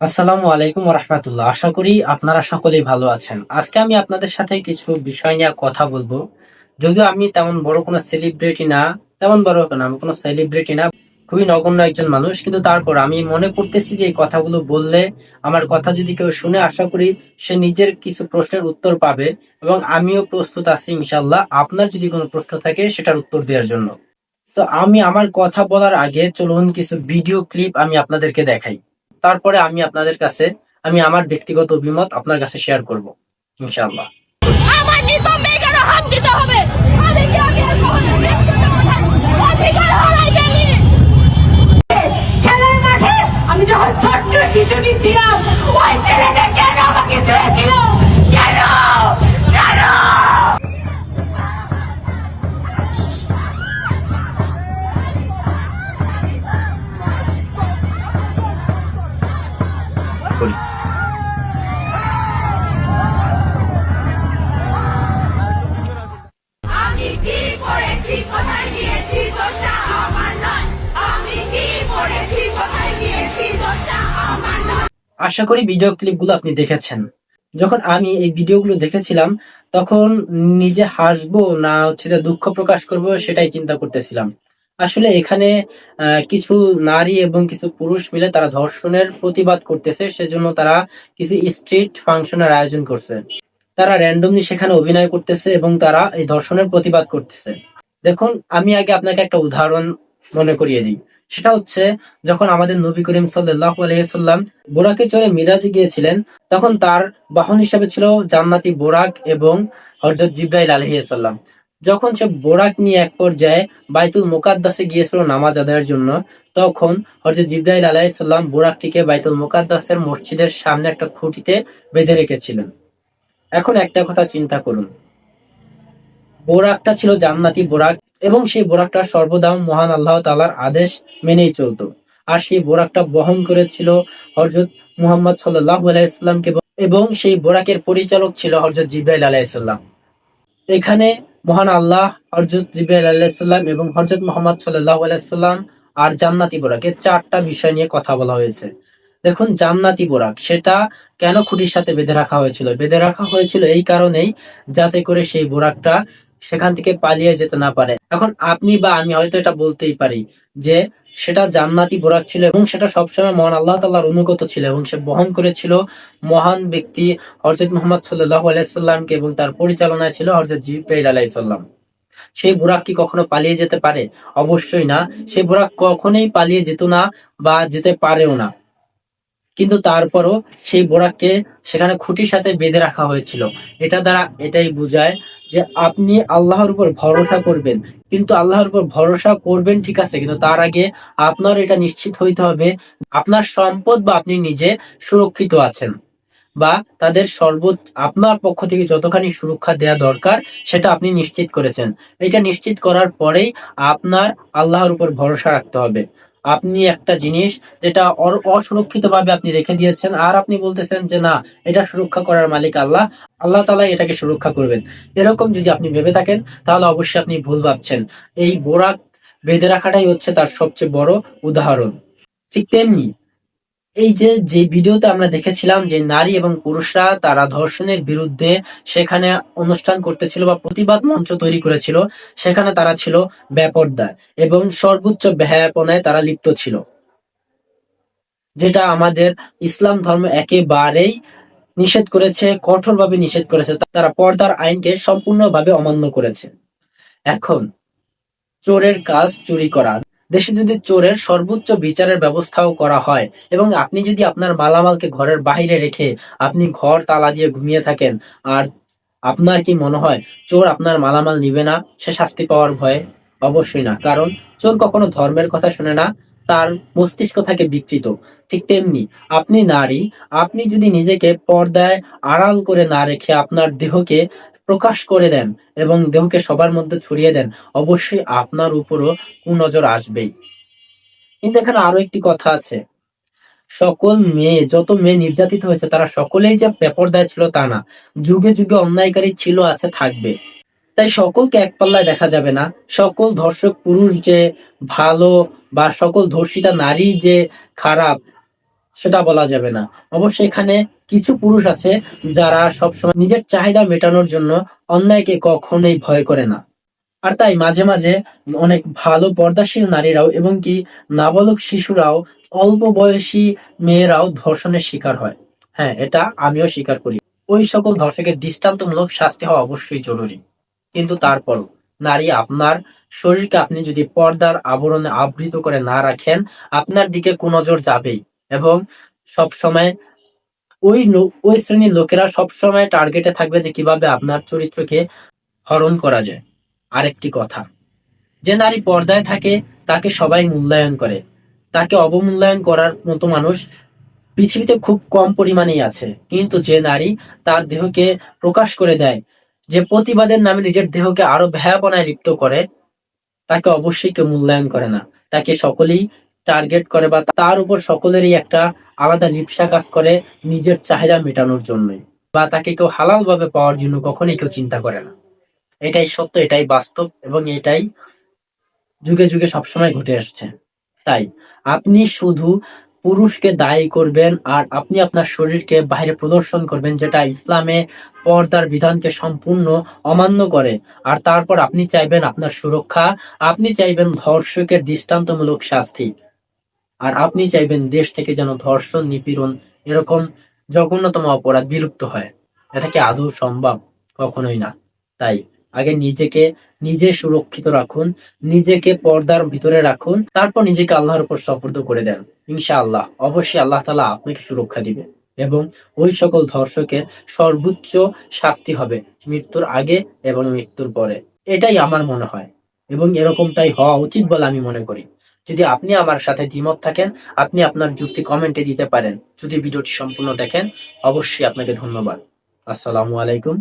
আসসালামু আলাইকুম রহমতুল্লাহ আশা করি আপনারা সকলেই ভালো আছেন। আজকে আমি আপনাদের সাথে কিছু বিষয় নিয়ে কথা বলব। যদিও আমি তেমন বড় কোনো সেলিব্রিটি না, তেমন বড় না আমি কোনো সেলিব্রিটি না, খুবই নগণ্য একজন মানুষ। কিন্তু তারপর আমি মনে করতেছি যে এই কথাগুলো বললে, আমার কথা যদি কেউ শুনে, আশা করি সে নিজের কিছু প্রশ্নের উত্তর পাবে এবং আমিও প্রস্তুত আছি ইনশাল্লাহ আপনার যদি কোনো প্রশ্ন থাকে, সেটার উত্তর দেওয়ার জন্য। তো আমি আমার কথা বলার আগে চলুন কিছু ভিডিও ক্লিপ আমি আপনাদেরকে দেখাই। তারপরে আমি আপনাদের কাছে, আমি আমার ব্যক্তিগত অভিমত আপনার কাছে শেয়ার করব, ইনশাআল্লাহ। আমি যখন ছোট্ট শিশুটি ছিলাম ওই ছেলেটা আশা করি ভিডিও ক্লিপগুলো আপনি দেখেছেন। যখন আমি এই ভিডিওগুলো দেখেছিলাম, তখন নিজে হাসবো না হচ্ছে যে দুঃখ প্রকাশ করব সেটাই চিন্তা করতেছিলাম। আসলে এখানে কিছু নারী এবং কিছু পুরুষ মিলে তারা ধর্ষণের প্রতিবাদ করতেছে, সেজন্য তারা কিছু স্ট্রিট ফাংশনের আয়োজন করছে। তারা র্যান্ডমলি সেখানে অভিনয় করতেছে এবং তারা এই ধর্ষণের প্রতিবাদ করতেছে। দেখুন, আমি আগে আপনাকে একটা উদাহরণ মনে করিয়ে দিই। সেটা হচ্ছে, যখন আমাদের নবী করিম সাল্লাহ আলাইসাল্লাম বোরাকে চড়ে মিরাজে গিয়েছিলেন, তখন তার বাহন হিসাবে ছিল জান্নাতি বোরাক এবং হরজত জিব্রাইল আলহিসাল্লাম যখন সে বোরাক নিয়ে এক পর্যায়ে বাইতুল মোকাদ্দাসে গিয়েছিল নামাজ আদায়ের জন্য, তখন হরজত জিব্রাইল আলাইসাল্লাম বোরাকটিকে বাইতুল মোকাদ্দাসের মসজিদের সামনে একটা খুঁটিতে বেঁধে রেখেছিলেন। এখন একটা কথা চিন্তা করুন। বোরাকটা ছিল জান্নাতি বোরাক এবং সেই বোরাকটা সর্বদা মহান আল্লাহ তালার আদেশ মেনেই চলতো। আর সেই বোরাকটা বহন করেছিল হজরত মুহাম্মদ সাল্লাহ আলাইসাল্লামকে এবং সেই বোরাকের পরিচালক ছিল হজরত জিব্রাইল আলাইসাল্লাম এখানে মহান আল্লাহ হজরত জিব্রাইল আলাইসাল্লাম এবং হজরত মোহাম্মদ সাল্লাহ আলাইসাল্লাম আর জান্নাতি বোরাকের চারটা বিষয় নিয়ে কথা বলা হয়েছে। দেখুন, জান্নাতি বোরাক, সেটা কেন খুঁটির সাথে বেঁধে রাখা হয়েছিল? বেঁধে রাখা হয়েছিল এই কারণেই যাতে করে সেই বোরাকটা সেখান থেকে পালিয়ে যেতে না পারে। এখন আপনি বা আমি হয়তো এটা বলতেই পারি যে সেটা জান্নাতি বোরাক ছিল এবং সেটা সবসময় মহান আল্লাহ তাল্লাহর অনুগত ছিল এবং সে বহন করেছিল মহান ব্যক্তি হরজত মোহাম্মদ সাল্লাহ আলাইসাল্লামকে এবং তার পরিচালনায় ছিল হরজত জিব্রাইল আলাইসাল্লাম সেই বুরাক কি কখনো পালিয়ে যেতে পারে? অবশ্যই না। সেই বুরাক কখনোই পালিয়ে যেত না বা যেতে পারেও না। কিন্তু তারপরও সেই বোরাককে সেখানে খুঁটির সাথে বেঁধে রাখা হয়েছিল। এটা দ্বারা এটাই বোঝায় যে আপনি আল্লাহর উপর ভরসা করবেন। কিন্তু আল্লাহর উপর ভরসা করবেন ঠিক আছে, কিন্তু তার আগে আপনার এটা নিশ্চিত হইতে হবে, আপনার সম্পদ বা আপনি নিজে সুরক্ষিত আছেন বা তাদের সর্বোচ্চ আপনার পক্ষ থেকে যতখানি সুরক্ষা দেয়া দরকার সেটা আপনি নিশ্চিত করেছেন। এটা নিশ্চিত করার পরেই আপনার আল্লাহর উপর ভরসা রাখতে হবে। আপনি একটা জিনিস যেটা অসুরক্ষিত ভাবে আপনি রেখে দিয়েছেন, আর আপনি বলতেছেন যে না, এটা সুরক্ষা করার মালিক আল্লাহ আল্লাহ তালা এটাকে সুরক্ষা করবেন। এরকম যদি আপনি ভেবে থাকেন, তাহলে অবশ্যই আপনি ভুল ভাবছেন। এই বোরাক বেঁধে রাখাটাই হচ্ছে তার সবচেয়ে বড় উদাহরণ। ঠিক তেমনি এই যে যে ভিডিওতে আমরা দেখেছিলাম যে নারী এবং পুরুষরা তারা ধর্ষণের বিরুদ্ধে সেখানে অনুষ্ঠান করতেছিল বা প্রতিবাদ মঞ্চ তৈরি করেছিল, সেখানে তারা ছিল ব্যাপরদার এবং সর্বোচ্চ ব্যয়াপনায় তারা লিপ্ত ছিল। যেটা আমাদের ইসলাম ধর্ম একেবারেই নিষেধ করেছে, কঠোরভাবে নিষেধ করেছে। তারা পর্দার আইনকে সম্পূর্ণভাবে অমান্য করেছে। এখন চোরের কাজ চুরি করা। দেশে যদি চোরের সর্বোচ্চ বিচারের ব্যবস্থাও করা হয়, এবং আপনি যদি আপনার মালামালকে ঘরের বাইরে রেখে আপনি ঘর তালা দিয়ে ঘুমিয়ে থাকেন, আর আপনার কি মনে হয় চোর আপনার মালামাল নিবে না? সে শাস্তি পাওয়ার ভয়ে? অবশ্যই না, কারণ চোর কখনো ধর্মের কথা শুনে না, তার মস্তিষ্ক থাকে বিকৃত। ঠিক তেমনি আপনি নারী, আপনি যদি নিজেকে পর্দায় আড়াল করে না রেখে আপনার দেহকে প্রকাশ করে দেন এবং দেহকে সবার মধ্যে ছড়িয়ে দেন, অবশ্যই আপনার উপরও কুনজর আসবেই। কিন্তু এখানে আরও একটি কথা আছে। সকল মেয়ে, যত মেয়ে নির্যাতিত হয়েছে, তারা সকলেই যে পেপরদায় ছিল তা না। যুগে যুগে অন্যায়কারী ছিল, আছে, থাকবে। তাই সকলকে এক পাল্লায় দেখা যাবে না। সকল ধর্ষক পুরুষ যে ভালো বা সকল ধর্ষিতা নারী যে খারাপ, সেটা বলা যাবে না। অবশ্য এখানে কিছু পুরুষ আছে যারা সবসময় নিজের চাহিদা মেটানোর জন্য অন্যায়কে কখনোই ভয় করে না। আর তাই মাঝে মাঝে অনেক ভালো পর্দাশীল নারীরাও এবং কি নাবালক শিশুরাও অল্প বয়সী মেয়েরাও ধর্ষণের শিকার হয়। হ্যাঁ এটা আমিও স্বীকার করি। ওই সকল ধর্ষকের দৃষ্টান্তমূলক শাস্তি হওয়া অবশ্যই জরুরি। কিন্তু তারপরও নারী আপনার শরীরকে আপনি যদি পর্দার আবরণে আবৃত করে না রাখেন, আপনার দিকে কুনজর যাবেই এবং সব সময় ওই ওই শ্রেণির লোকেরা সবসময় টার্গেটে থাকবে যে কীভাবে আপনার চরিত্রকে হরণ করা যায়। আরেকটি কথা, যে নারী পর্দায় থাকে, তাকে সবাই মূল্যায়ন করে। তাকে অবমূল্যায়ন করার মতো মানুষ পৃথিবীতে খুব কম পরিমাণেই আছে। কিন্তু যে নারী তার দেহকে প্রকাশ করে দেয়, যে প্রতিবাদের নামে নিজের দেহকে আরও ভয়াবনায় লিপ্ত করে, তাকে অবশ্যই কেউ মূল্যায়ন করে না। তাকে সকলেই টার্গেট করে বা তার উপর সকলেরই একটা আলাদা লিপসা কাজ করে নিজের চাহিদা মেটানোর জন্যই। বা তাকে কেউ হালাল ভাবে পাওয়ার জন্য কখনোই কেউ চিন্তা করে না। এটাই সত্য, এটাই বাস্তব এবং এটাই যুগে যুগে সবসময় ঘটে আসছে। তাই আপনি শুধু পুরুষকে দায়ী করবেন আর আপনি আপনার শরীরকে বাইরে প্রদর্শন করবেন যেটা ইসলামে পর্দার বিধানকে সম্পূর্ণ অমান্য করে। আর তারপর আপনি চাইবেন আপনার সুরক্ষা, আপনি চাইবেন ধর্ষকের দৃষ্টান্তমূলক শাস্তি। আর আপনি চাইবেন দেশ থেকে যেন ধর্ষণ, নিপীড়ন এরকম জঘন্যতম অপরাধ বিলুপ্ত হয়। এটা কি আদৌ সম্ভব? কখনোই না। তাই আগে নিজেকে নিজে সুরক্ষিত রাখুন, নিজেকে পর্দার ভিতরে রাখুন, তারপর নিজেকে আল্লাহর উপর সফর্দ করে দেন। ইনশাআল্লাহ, অবশ্যই আল্লাহ তালা আপনাকে সুরক্ষা দিবে এবং ওই সকল ধর্ষকের সর্বোচ্চ শাস্তি হবে মৃত্যুর আগে এবং মৃত্যুর পরে। এটাই আমার মনে হয় এবং এরকমটাই হওয়া উচিত বলে আমি মনে করি। যদি আপনি আমার সাথে দ্বিমত থাকেন, আপনি আপনার যুক্তি কমেন্টে দিতে পারেন। যদি ভিডিওটি সম্পূর্ণ দেখেন, অবশ্যই আপনাকে ধন্যবাদ। আসসালামু আলাইকুম।